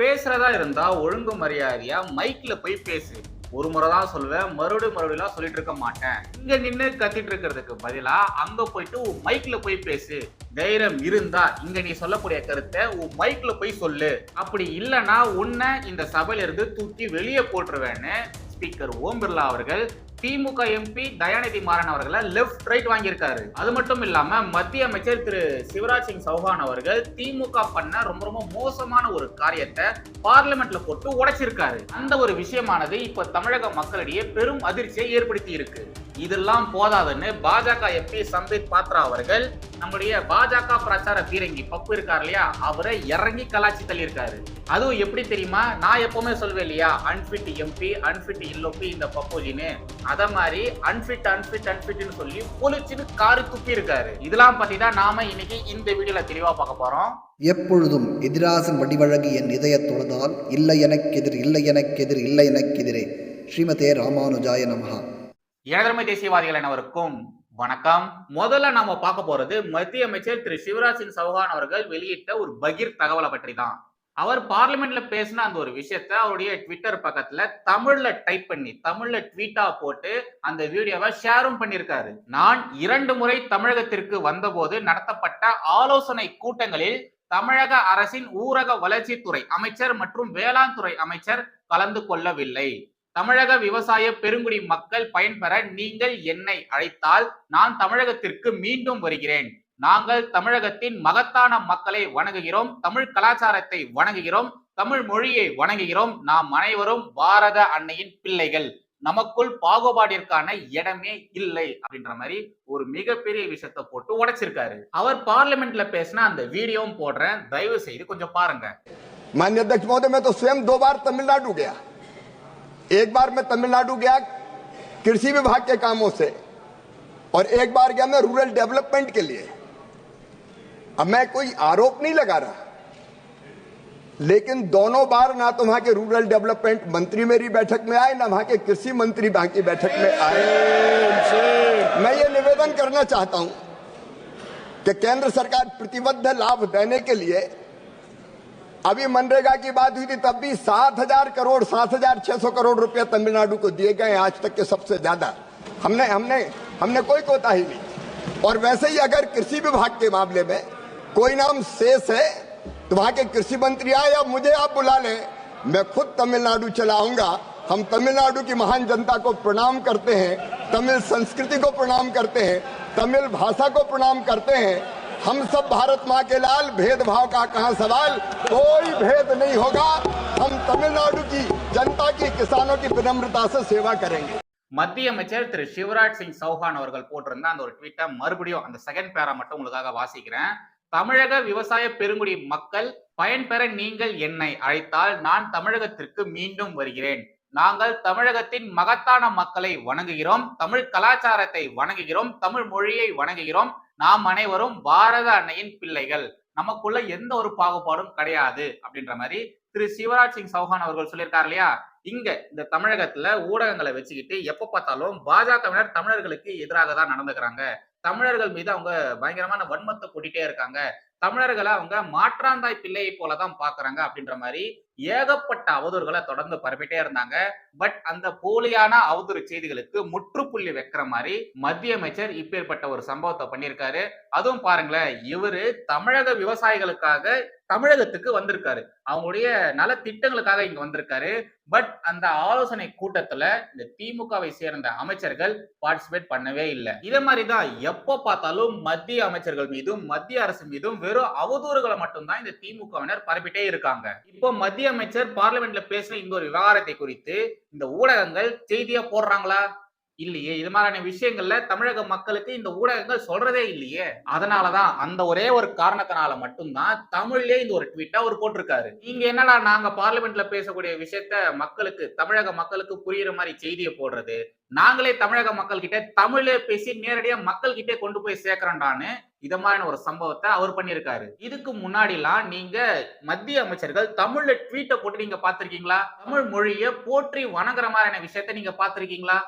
பேசுறதா இருந்தா ஒழுங்கு மரியாதையா மைக்ல போய் பேசு. ஒரு முறை தான் சொல்லுவேன். மறுபடியும் மறுபடியெல்லாம் சொல்லிட்டு இருக்க மாட்டேன். இங்க நின்று கத்திட்டு இருக்கிறதுக்கு பதிலா அங்க போயிட்டு உன் மைக்ல போய் பேசு. தைரியம் இருந்தா இங்க நீ சொல்லக்கூடிய கருத்தை உன் மைக்ல போய் சொல்லு. அப்படி இல்லைன்னா உன்னை இந்த சபையில இருந்து தூக்கி வெளியே போட்டுருவேன்னு ஸ்பீக்கர் ஓம் பிர்லா அவர்கள் திமுக எம்பி தயாநிதி மாறன் அவர்களை லெஃப்ட் ரைட் வாங்கியிருக்காரு. அது மட்டும் இல்லாம மத்திய அமைச்சர் திரு சிவராஜ் சிங் சௌஹான் அவர்கள் திமுக பண்ண ரொம்ப ரொம்ப மோசமான ஒரு காரியத்தை பார்லிமெண்ட்ல போட்டு உடைச்சிருக்காரு. அந்த ஒரு விஷயமானது இப்ப தமிழக மக்களிடையே பெரும் அதிர்ச்சியை ஏற்படுத்தி இருக்கு. இதெல்லாம் போதாதுன்னு பாஜக எம்பி சம்பித் பாத்ரா அவர்கள் நம்முடைய பாஜக பிரச்சார பீரங்கி பப்பு இருக்கார் இல்லையா அவரை இறங்கி கலாச்சி தள்ளியிருக்காரு. அதுவும் எப்படி தெரியுமா? நான் எப்பவுமே சொல்வேன் இல்லையா? அன்பிட் எம்பி அன்பிட் இல்லொப்பி இந்த பப்போஜின்னு. அத மாதிரி அன்பிட் அன்பிட் அன்பிட்னு சொல்லி பொலிச்சுன்னு காரி துப்பி இருக்காரு இதெல்லாம் பத்தி தான் நாம இன்னைக்கு இந்த வீடியோல தெளிவா பார்க்க போறோம். எப்பொழுதும் எதிராசன் வடிவழகு என் இதயத் தொழுதால் இல்லை எனக்கெதிர் இல்லை எனக்கெதிர் இல்லை எனக்கெதிரே ஸ்ரீமதே ராமானுஜாய நமஹா. ஏழமை தேசியவாதிகள் அனைவருக்கும் வணக்கம். முதல்ல நாம பார்க்க போறது மத்திய அமைச்சர் திரு சிவராஜ் சிங் சௌஹான் அவர்கள் வெளியிட்ட ஒரு பகீர் தகவலை பற்றி தான் அவர் பார்லிமெண்ட்ல பேசின அந்த ஒரு விஷயத்த அவருடைய ட்விட்டர் பக்கத்துல தமிழ்ல டைப் பண்ணி தமிழ்ல ட்வீட்டா போட்டு அந்த வீடியோவை ஷேரும் பண்ணியிருக்காரு. நான் இரண்டு முறை தமிழகத்திற்கு வந்தபோது நடத்தப்பட்ட ஆலோசனை கூட்டங்களில் தமிழக அரசின் ஊரக வளர்ச்சித்துறை அமைச்சர் மற்றும் வேளாண் துறை அமைச்சர் கலந்து கொள்ளவில்லை. தமிழக விவசாய பெருங்குடி மக்கள் பயன்பெற நீங்கள் என்னை அழைத்தால் நான் தமிழகத்திற்கு மீண்டும் வருகிறேன். நாங்கள் தமிழகத்தின் மகத்தான மக்களை வணங்குகிறோம் தமிழ் கலாச்சாரத்தை வணங்குகிறோம் தமிழ் மொழியை வணங்குகிறோம் நாம் அனைவரும் பாரத அன்னையின் பிள்ளைகள் நமக்குள் பாகுபாடிற்கான இடமே இல்லை அப்படின்ற மாதிரி ஒரு மிகப்பெரிய விஷயத்தை போட்டு உடைச்சிருக்காரு அவர் பார்லிமெண்ட்ல பேசின அந்த வீடியோவும் போடுறேன் தயவு செய்து கொஞ்சம் பாருங்க माननीय अध्यक्ष महोदय मैं तो स्वयं दो बार तमिलनाडु गया एक बार मैं तमिलनाडु गया कृषि विभाग के कामों से और एक बार गया मैं रूरल डेवलपमेंट के लिए अब मैं कोई आरोप नहीं लगा रहा। लेकिन दोनों बार ना तो वहाँ के रूरल डेवलपमेंट मंत्री मेरी बैठक में आए, ना वहाँ के कृषि मंत्री वहाँ की बैठक में आए। मैं ये निवेदन करना चाहता हूँ कि केंद्र सरकार प्रतिबद्ध लाभ देने के लिए, अभी मनरेगा की बात हुई थी तब भी सात हज़ार करोड़, सात हज़ार छह सौ करोड़ रुपया तमिलनाडु को दिए गए आज तक के सबसे ज़्यादा। हमने हमने हमने कोई कोताही नहीं। और वैसे ही अगर कृषि विभाग के मामले में कोई नाम शेष है तो वहां के कृषि मंत्री आए या मुझे आप बुला लें मैं खुद तमिलनाडु चलाऊंगा हम तमिलनाडु की महान जनता को प्रणाम करते हैं तमिल संस्कृति को प्रणाम करते हैं तमिल भाषा को प्रणाम करते हैं हम सब भारत माँ के लाल भेदभाव का कहा सवाल कोई भेद नहीं होगा हम तमिलनाडु की जनता की किसानों की विनम्रता से सेवा करेंगे மத்திய அமைச்சர் திரு சிவராஜ் சிங் சௌஹான் அவர்கள் போட்டிருந்த அந்த ஒரு ட்வீட்டை மறுபடியும் அந்த செகண்ட் பேரா மட்டும் உங்களுக்காக வாசிக்கிறேன் தமிழக விவசாய பெருங்குடி மக்கள் பயன்பெற நீங்கள் என்னை அழைத்தால் நான் தமிழகத்திற்கு மீண்டும் வருகிறேன். நாங்கள் தமிழகத்தின் மகத்தான மக்களை வணங்குகிறோம் தமிழ் கலாச்சாரத்தை வணங்குகிறோம் தமிழ் மொழியை வணங்குகிறோம். நாம் அனைவரும் பாரத அன்னையின் பிள்ளைகள். நமக்குள்ள எந்த ஒரு பாகுபாடும் கிடையாது அப்படின்ற மாதிரி திரு சிவராஜ் சிங் சௌஹான் அவர்கள் சொல்லியிருக்காரு இல்லையா? இங்க இந்த தமிழகத்துல ஊடகங்களை வச்சுக்கிட்டு எப்ப பார்த்தாலும் பாஜகவினர் தமிழர்களுக்கு எதிராக தான் நடந்துக்கிறாங்க. தமிழர்கள் மீது அவங்க பயங்கரமான வன்மத்தை கூட்டிட்டே இருக்காங்க. தமிழர்களை அவங்க மாற்றாந்தாய் பிள்ளையை போலதான் பாக்குறாங்க அப்படின்ற மாதிரி ஏகப்பட்ட அவதூறுகளை தொடர்ந்து பரப்பிட்டே இருந்தாங்க. பட் அந்த போலியான அவதூறு செய்திகளுக்கு முற்றுப்புள்ளி வைக்கிற மாதிரி மத்திய அமைச்சர் இப்பேற்பட்ட ஒரு சம்பவத்தை பண்ணியிருக்காரு. அதுவும் பாருங்களேன் இவரு தமிழக விவசாயிகளுக்காக தமிழகத்துக்கு வந்திருக்காரு. அவங்களுடைய நல திட்டங்களுக்காக இங்க வந்திருக்காரு. பட் அந்த ஆலோசனை கூட்டத்துல இந்த திமுகவை சேர்ந்த அமைச்சர்கள் பார்ட்டிசிபேட் பண்ணவே இல்லை. இதே மாதிரிதான் எப்ப பார்த்தாலும் மத்திய அமைச்சர்கள் மீதும் மத்திய அரசு மீதும் வெறும் அவதூறுகளை மட்டும்தான் இந்த திமுகவினர் பரப்பிட்டே இருக்காங்க. இப்போ மத்திய அமைச்சர் பார்லிமெண்ட்ல பேசின இந்த ஒரு விவகாரத்தை குறித்து இந்த ஊடகங்கள் செய்தியா போடுறாங்களா? இல்லையே. இது மாதிரியான விஷயங்கள்ல தமிழக மக்களுக்கு இந்த ஊடகங்கள் சொல்றதே இல்லையே. அதனாலதான் அந்த ஒரே ஒரு காரணத்தினால மட்டும்தான் தமிழ்லயே இந்த ஒரு ட்வீட்டா அவர் போட்டிருக்காரு. நீங்க என்னடா நாங்க பார்லிமெண்ட்ல பேசக்கூடிய விஷயத்த மக்களுக்கு தமிழக மக்களுக்கு புரியுற மாதிரி செய்தியை போடுறது? நாங்களே தமிழக மக்கள் கிட்ட தமிழே பேசி நேரடியா மக்கள் கிட்டே கொண்டு போய் சேர்க்கிறோம்டான்னு இத மாதிரியான ஒரு சம்பவத்தை அவர் பண்ணியிருக்காரு. இதுக்கு முன்னாடி எல்லாம் நீங்க மத்திய அமைச்சர்கள் தமிழ்ல ட்வீட்டை போட்டு நீங்க பாத்திருக்கீங்களா தமிழ் மொழியை போற்றி வணங்குற மாதிரியான விஷயத்த நீங்க பாத்திருக்கீங்களா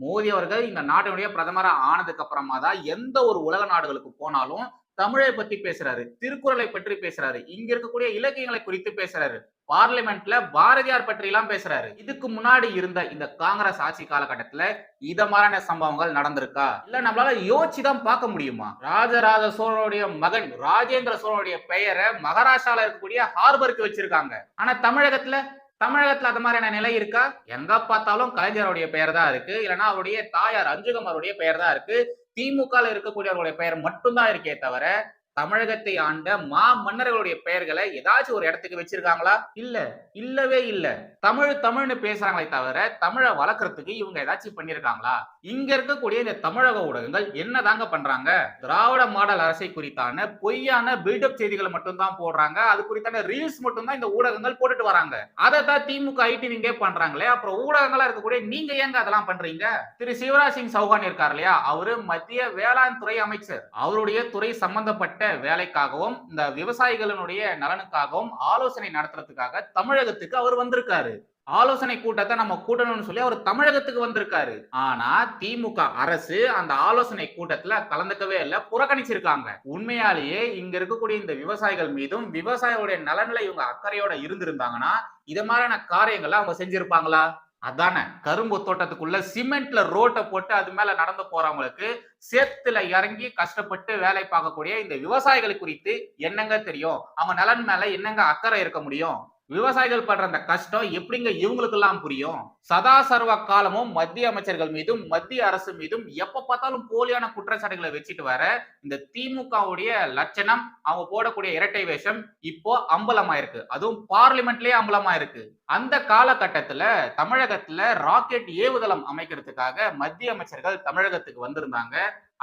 மோடி அவர்கள் இந்த நாட்டினுடைய பிரதமராக ஆனதுக்கு அப்புறமா தான் எந்த ஒரு உலக நாடுகளுக்கு போனாலும் தமிழை பத்தி பேசுறாரு திருக்குறளை பற்றி பேசுறாரு இங்க இருக்கக்கூடிய இலக்கியங்களை குறித்து பேசுறாரு பார்லிமெண்ட்ல பாரதியார் பற்றி எல்லாம் பேசுறாரு. இதுக்கு முன்னாடி இருந்த இந்த காங்கிரஸ் ஆட்சி காலகட்டத்துல இத மாதிரியான சம்பவங்கள் நடந்திருக்கா? இல்ல நம்மளால யோசிச்சுதான் பார்க்க முடியுமா? ராஜராஜ சோழனுடைய மகன் ராஜேந்திர சோழனுடைய பெயரை மகாராஷ்டிரால இருக்கக்கூடிய ஹார்பருக்கு வச்சிருக்காங்க. ஆனா தமிழகத்துல தமிழகத்துல அது மாதிரியான நிலை இருக்கா? எங்க பார்த்தாலும் கலைஞருடைய பெயர் தான் இருக்கு. இல்லைன்னா அவருடைய தாயார் அஞ்சுகம் அவருடைய பெயர் தான் இருக்கு. திமுக இருக்கக்கூடியவர்களுடைய பெயர் மட்டும்தான் இருக்கே தவிர தமிழகத்தை ஆண்ட மா மன்னர்களுடைய பெயர்களை ஏதாச்சும் ஒரு இடத்துக்கு வச்சிருக்காங்களா? இல்ல. இல்லவே இல்ல. தமிழ் தமிழ்னு பேசுறாங்களே தவிர தமிழை வளர்க்கறதுக்கு இவங்க ஏதாச்சும் பண்ணிருக்காங்களா? இங்க இருக்கக்கூடிய இந்த தமிழக ஊடகங்கள் என்னதாங்க பண்றாங்க? திராவிட மாடல் அரசை குறித்தான பொய்யான பில்டப் செய்திகளை மட்டும்தான் போடுறாங்க. அது குறித்தான ரீல்ஸ் மட்டும்தான் இந்த ஊடகங்கள் போட்டுட்டு வராங்க. அதை தான் திமுக ஐடி நீங்க பண்றாங்களே. அப்புறம் ஊடகங்களா இருக்கக்கூடிய நீங்க ஏங்க அதெல்லாம் பண்றீங்க? திரு சிவராஜ் சிங் சௌஹான் இருக்கார் இல்லையா? அவரு மத்திய வேளாண் துறை அமைச்சர். அவருடைய துறை சம்பந்தப்பட்ட வேலைக்காகவும் இந்த விவசாயிகளினுடைய நலனுக்காகவும் ஆலோசனை நடத்துறதுக்காக தமிழகத்துக்கு அவர் வந்திருக்காரு. ஆலோசனை கூட்டத்தை நம்ம கூட்டணும்னு சொல்லி அவர் தமிழகத்துக்கு வந்திருக்காரு. ஆனா திமுக அரசு அந்த ஆலோசனை கூட்டத்துல கலந்துக்கவே இல்ல புறக்கணிச்சிருக்காங்க. உண்மையாலேயே இங்க இருக்கக்கூடிய இந்த விவசாயிகள் மீதும் விவசாயிகளுடைய நலன்ல இவங்க அக்கறையோட இருந்திருந்தாங்கன்னா இத மாதிரியான காரியங்களை அவங்க செஞ்சிருப்பாங்களா? அதானே கரும்பு தோட்டத்துக்குள்ள சிமெண்ட்ல ரோட்டை போட்டு அது மேல நடந்து போறவங்களுக்கு சேத்துல இறங்கி கஷ்டப்பட்டு வேலை பார்க்கக்கூடிய இந்த விவசாயிகள் குறித்து என்னங்க தெரியும்? அவங்க நலன் மேல என்னங்க அக்கறை இருக்க முடியும்? விவசாயிகள் படுற அந்த கஷ்டம் எப்படிங்க இவங்களுக்கெல்லாம் புரியும்? சதா சர்வ காலமும் மத்திய அமைச்சர்கள் மீதும் மத்திய அரசு மீதும் எப்ப பார்த்தாலும் போலியான குற்றச்சாட்டுகளை வச்சுட்டு வர இந்த திமுகவுடைய லட்சணம் அவங்க போடக்கூடிய இரட்டை வேஷம் இப்போ அம்பலமாயிருக்கு. அதுவும் பார்லிமெண்ட்லயே அம்பலமாயிருக்கு. அந்த காலகட்டத்துல தமிழகத்துல ராக்கெட் ஏவுதளம் அமைக்கிறதுக்காக மத்திய அமைச்சர்கள் தமிழகத்துக்கு வந்திருந்தாங்க.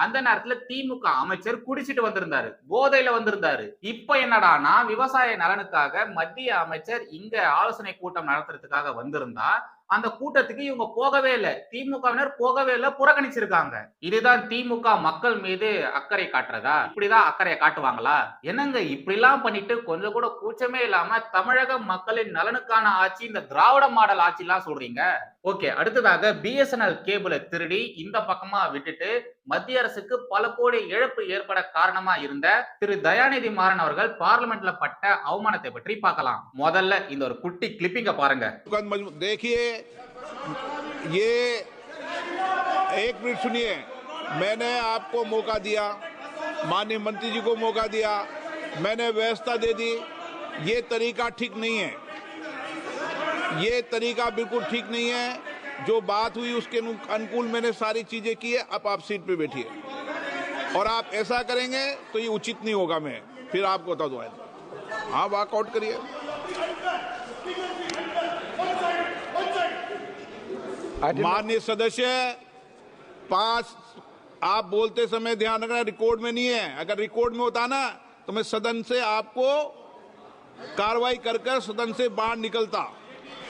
அந்த நேரத்துல திமுக அமைச்சர் குடிச்சிட்டு வந்திருந்தாரு. போதையில வந்திருந்தாரு. இப்ப என்னடானா விவசாய நலனுக்காக மத்திய அமைச்சர் இங்க ஆலோசனை கூட்டம் நடத்துறதுக்காக வந்திருந்தா அந்த கூட்டத்துக்கு இவங்க போகவே இல்லை. திமுகவினர் போகவே இல்லை புறக்கணிச்சிருக்காங்க. இதுதான் திமுக மக்கள் மீது அக்கறை காட்டுறதா? இப்படிதான் அக்கறையை காட்டுவாங்களா? என்னங்க இப்படிலாம் பண்ணிட்டு கொஞ்சம் கூட கூச்சமே இல்லாம தமிழக மக்களின் நலனுக்கான ஆட்சி இந்த திராவிட மாடல் ஆட்சி எல்லாம் சொல்றீங்க? ஓகே அடுத்ததாக பிஎஸ்என்எல் கேபிளை திருடி இந்த பக்கமா விட்டுட்டு மத்திய அரசுக்கு பல கோடி இழப்பு ஏற்பட காரணமா இருந்த திரு தயாநிதி மாறன் அவர்கள் பார்லிமெண்ட்ல பட்ட அவமானத்தை பற்றி பார்க்கலாம் முதல்ல இந்த ஒரு குட்டி கிளிப்பிங்க பாருங்க दुकान मजबूत देखिए ये एक मिनट सुनिए मैंने आपको मौका दिया माननीय मंत्री जी को मौका दिया मैंने व्यवस्था दे दी ये तरीका ठीक नहीं है ये तरीका बिल्कुल ठीक नहीं है। जो बात हुई उसके अनुकूल मैंने सारी चीज़ें की है। अब आप सीट पे बैठिए। और आप ऐसा करेंगे तो ये उचित नहीं होगा मैं। फिर आपको बता दूँ हाँ वॉकआउट करिए। माननीय सदस्य पाँच आप बोलते समय ध्यान रखना रिकॉर्ड में नहीं है। अगर रिकॉर्ड में होता ना तो मैं सदन से आपको कार्रवाई कर कर सदन से बाहर निकलता।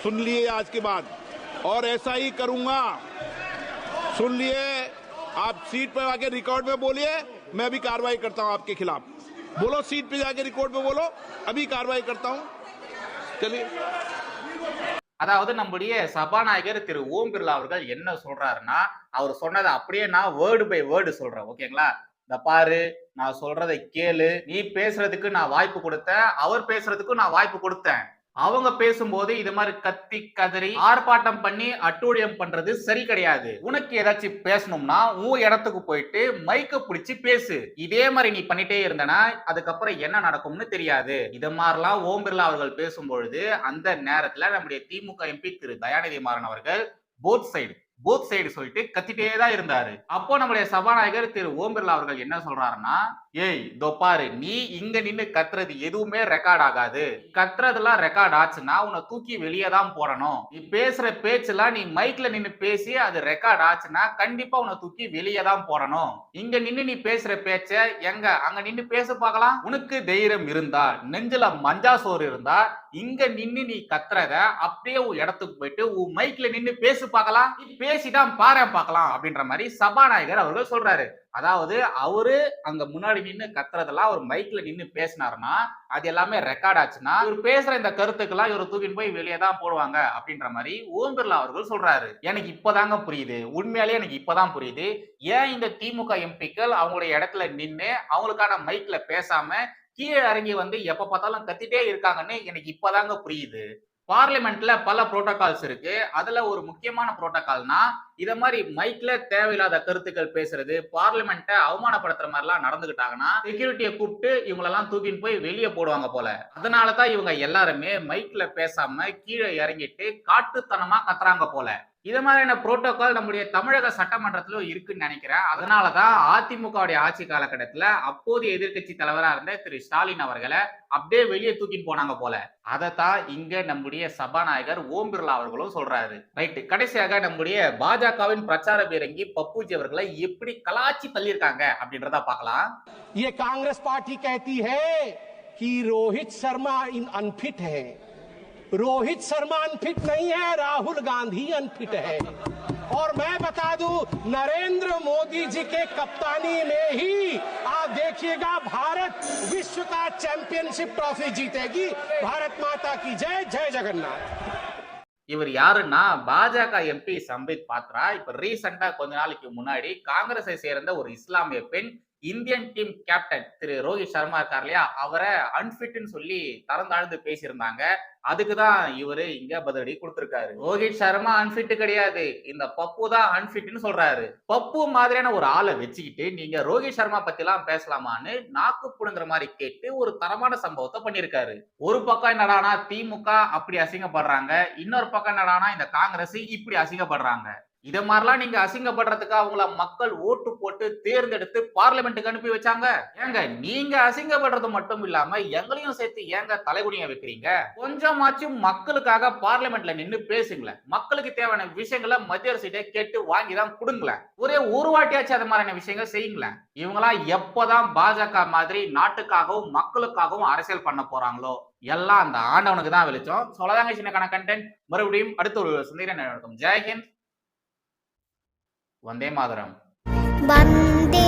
सुन लिए आज के बाद और ऐसा ही करूंगा सुन लिए आप सीट पर आके रिकॉर्ड में बोलिए मैं अभी कार्रवाई करता हूं आपके खिलाफ बोलो सीट पे जाके रिकॉर्ड में बोलो अभी कार्रवाई करता हूं चलिए அதாவது நம்முடைய சபாநாயகர் திரு ஓம் பிர்லா அவர்கள் என்ன சொல்றாருன்னா அவர் சொன்னதை அப்படியே நான் வேர்டு பை வேர்டு சொல்றேன் ஓகேங்களா இந்த பாரு நான் சொல்றதை கேளு நீ பேசுறதுக்கு நான் வாய்ப்பு கொடுத்தேன் அவர் பேசுறதுக்கும் நான் வாய்ப்பு கொடுத்தேன் அவங்க பேசும்போது இது மாதிரி கத்தி கதறி ஆர்ப்பாட்டம் பண்ணி அட்டூழியம் பண்றது சரி கிடையாது. உனக்கு ஏதாச்சும் பேசணும்னா உன் இடத்துக்கு போயிட்டு மைக்க பிடிச்சி பேசு. இதே மாதிரி நீ பண்ணிட்டே இருந்தனா அதுக்கப்புறம் என்ன நடக்கும்னு தெரியாது. இது மாதிரிலாம் ஓம் பிர்லா அவர்கள் பேசும்பொழுது அந்த நேரத்துல நம்முடைய திமுக எம்பி திரு தயாநிதி மாறன் அவர்கள் போத் சைடு போத் சைடு சொல்லிட்டு கத்திட்டே தான் இருந்தாரு. அப்போ நம்முடைய சபாநாயகர் திரு ஓம் பிர்லா அவர்கள் என்ன சொல்றாருன்னா ஏய் இதோ பாரு நீ இங்க நின்னு கத்துறது எதுவுமே ரெக்கார்ட் ஆகாது. கத்துறதெல்லாம் ரெக்கார்ட் ஆச்சுன்னா உன்னை தூக்கி வெளியே தான் போடணும் நீ பேசுற பேச்செல்லாம் நீ மைக்ல நின்னு பேசி அது ரெக்கார்ட் ஆச்சுன்னா கண்டிப்பா உன்னை தூக்கி வெளியே தான் போடணும் இங்க நின்னு நீ பேசுற பேச்ச எங்க? அங்க நின்னு பேச பார்க்கலாம். உனக்கு தைரியம் இருந்தா நெஞ்சில மஞ்சா சோறு இருந்தா இங்க நின்னு நீ கத்துறத அப்படியே உன் இடத்துக்கு போயிட்டு உன் மைக்ல நின்னு பேசு பார்க்கலாம். நீ பேசிதான் பாரு பார்க்கலாம் அப்படின்ற மாதிரி சபாநாயகர் அவர்கள் சொல்றாரு. அதாவது அவரு அங்க முன்னாடி நின்னு கத்துறதெல்லாம் அவர் மைக்ல நின்னு பேசினாருன்னா அது எல்லாமே ரெக்கார்ட் ஆச்சுன்னா இவர் பேசுற இந்த கருத்துக்கெல்லாம் இவர் தூக்கின்னு போய் வெளியே தான் போடுவாங்க அப்படின்ற மாதிரி ஓம் பிர்லா அவர்கள் சொல்றாரு. எனக்கு இப்பதாங்க புரியுது. உண்மையாலேயே எனக்கு இப்பதான் புரியுது. ஏன் இந்த திமுக எம்பிக்கள் அவங்களுடைய இடத்துல நின்று அவங்களுக்கான மைக்ல பேசாம கீழே இறங்கி வந்து எப்ப பார்த்தாலும் கத்திட்டே இருக்காங்கன்னு எனக்கு இப்பதாங்க புரியுது. பார்லிமெண்ட்ல பல புரோட்டோகால்ஸ் இருக்கு. அதுல ஒரு முக்கியமான புரோட்டோகால்னா இத மாதிரி மைக்ல தேவையில்லாத கருத்துக்கள் பேசுறது பார்லிமெண்ட்டை அவமானப்படுத்துற மாதிரி எல்லாம் நடந்துகிட்டாங்கன்னா செக்யூரிட்டியை கூப்பிட்டு இவங்களெல்லாம் தூக்கின்னு போய் வெளியே போடுவாங்க போல. அதனாலதான் இவங்க எல்லாருமே மைக்ல பேசாம கீழே இறங்கிட்டு காட்டுத்தனமா கத்துறாங்க போல. இது மாதிரியான புரோட்டோகால் நம்முடைய தமிழக சட்டமன்றத்திலும் இருக்குன்னு நினைக்கிறேன் அதனாலதான் அதிமுகவுடைய ஆட்சி காலகட்டத்துல அப்போதைய எதிர்க்கட்சி தலைவரா இருந்த திரு ஸ்டாலின் அவர்களை அப்படியே வெளியே தூக்கிட்டு போனாங்க போல அதைத்தான் இங்க நம்முடைய சபாநாயகர் ஓம் பிர்லா அவர்களும் சொல்றாரு ரைட்டு கடைசியாக நம்முடைய பாஜகவின் பிரச்சார பீரங்கி பப்புஜி அவர்களை எப்படி கலாச்சி தள்ளியிருக்காங்க அப்படின்றத பார்க்கலாம் ये कांग्रेस पार्टी कहती है कि रोहित शर्मा इन अनफिट है रोहित शर्मा अनफिट नहीं है राहुल गांधी अनफिट है और मैं बता दूं नरेंद्र मोदी जी के कप्तानी में ही आप देखिएगा भारत विश्व का चैंपियनशिप ट्रॉफी जीतेगी भारत माता की जय जय जगन्नाथ இவர் யாருன்னா பாஜக எம்பி சம்பித் பாத்ரா இப்ப ரீசெண்டா கொஞ்ச நாளைக்கு முன்னாடி காங்கிரஸை சேர்ந்த ஒரு இஸ்லாமிய பெண் Indian team captain Thiru Rohit Sharma இருக்கார் இல்லையா? அவரை அன்பிட்னு சொல்லி தரந்தாழ்ந்து பேசியிருந்தாங்க. அதுக்குதான் இவரு இங்க பதிலடி கொடுத்திருக்காரு. ரோஹித் சர்மா அன்பிட் கிடையாது. இந்த பப்பு தான் அன்பிட்னு சொல்றாரு. பப்பு மாதிரியான ஒரு ஆளை வச்சுக்கிட்டு நீங்க ரோஹித் சர்மா பத்தி எல்லாம் பேசலாமான்னு நாக்கு புடுங்குற மாதிரி கேட்டு ஒரு தரமான சம்பவத்தை பண்ணிருக்காரு ஒரு பக்கம் என்னடானா திமுக அப்படி அசிங்கப்படுறாங்க. இன்னொரு பக்கம் என்னடானா இந்த காங்கிரஸ் இப்படி அசிங்கப்படுறாங்க. இத மாதிரிலாம் நீங்க அசிங்கப்படுறதுக்கு அவங்கள மக்கள் ஓட்டு போட்டு தேர்ந்தெடுத்து பார்லிமெண்ட்டுக்கு அனுப்பி வச்சாங்க? ஏங்க நீங்க அசிங்கப்படுறது மட்டும் இல்லாம எங்களையும் சேர்த்து ஏங்க தலைகுனிய வைக்கிறீங்க? கொஞ்சமாச்சும் மக்களுக்காக பார்லிமெண்ட்ல நின்று பேசுங்களேன். மக்களுக்கு தேவையான விஷயங்களை மத்திய அரசிட்ட கேட்டு வாங்கி தான் கொடுங்களேன். ஒரே ஒரு வாட்டியாச்சும் அது மாதிரியான விஷயங்கள் செய்யுங்களேன். இவங்களாம் எப்பதான் பாஜக மாதிரி நாட்டுக்காகவும் மக்களுக்காகவும் அரசியல் பண்ண போறாங்களோ எல்லாம் அந்த ஆண்டவனுக்கு தான் வெளிச்சம். சொல்லதாங்க சின்ன கண்டென்ட் மறுபடியும் அடுத்த ஒரு சந்தேகம் நடக்கும் ஜெய்ஹிந்த் వందే మాతరం. వందే